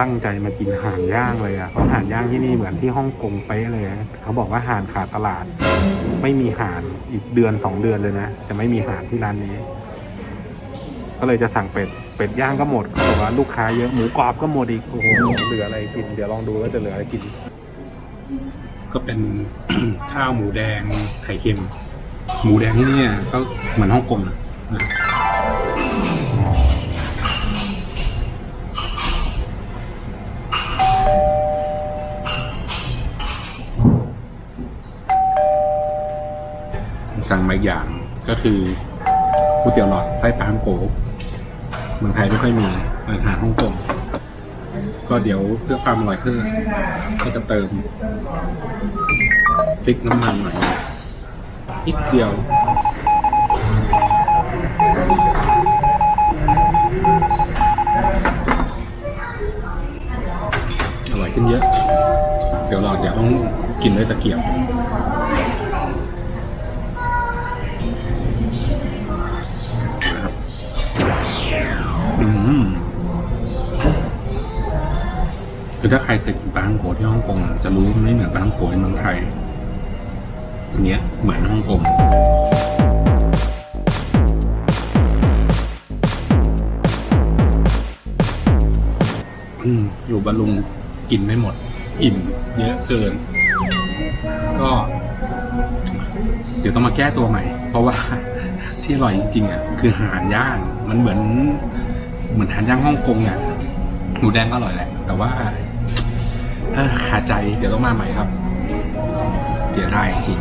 ตั้งใจมากินห่านย่างเลยอะเพราะห่านย่างที่นี่เหมือนที่ฮ่องกงเป๊ะเลยเขาบอกว่าห่านขาดตลาด ไม่มีห่านอีกเดือนสองเดือนเลยนะจะไม่มีห่านที่ร้านนี้ ก็เลยจะสั่งเป็ดเป็ดย่างก็หมดเขาบอกว่าลูกค้าเยอะหมูกรอบก็หมดอีกโอ้โหเหลืออะไรกิน เดี๋ยวลองดูว่าจะเหลืออะไรกิน ก็เป็นข้าวหมูแดงไข่เค็ม หมูแดงที่นี่ก็เหมือนฮ่องกงนะ สั่งมาอีกอย่างก็คือก๋วยเตี๋ยวหลอดไส้ปลาฮังโกเมืองไทยไม่ค่อยมีอาหารฮ่องกงก็เดี๋ยวเพื่อความอร่อยเพิ่มก็จะเติมพริกน้ำมันหน่อยนิดเดียวอร่อยขึ้นเยอะ เดี๋ยวเราเดี๋ยวต้องกินด้วยตะเกียบ ถ้าใครเคยกินปลาฮังโกที่ฮ่องกงอะจะรู้มันไม่เหมือนปลาฮังโกในเมืองไทยอันเนี้ยเหมือนฮ่องกงอืมอยู่บรรลุงกินไม่หมด อิ่มเยอะเกิน ก็ เดี๋ยวต้องมาแก้ตัวใหม่ เพราะว่าที่อร่อยจริงๆอะคือหานย่างมันเหมือน เหมือนหานย่างฮ่องกงอะหมูแดงก็อร่อยแหละ แต่ว่า ขาดใจเดี๋ยวต้องมาใหม่ครับ เดี๋ยวได้จริง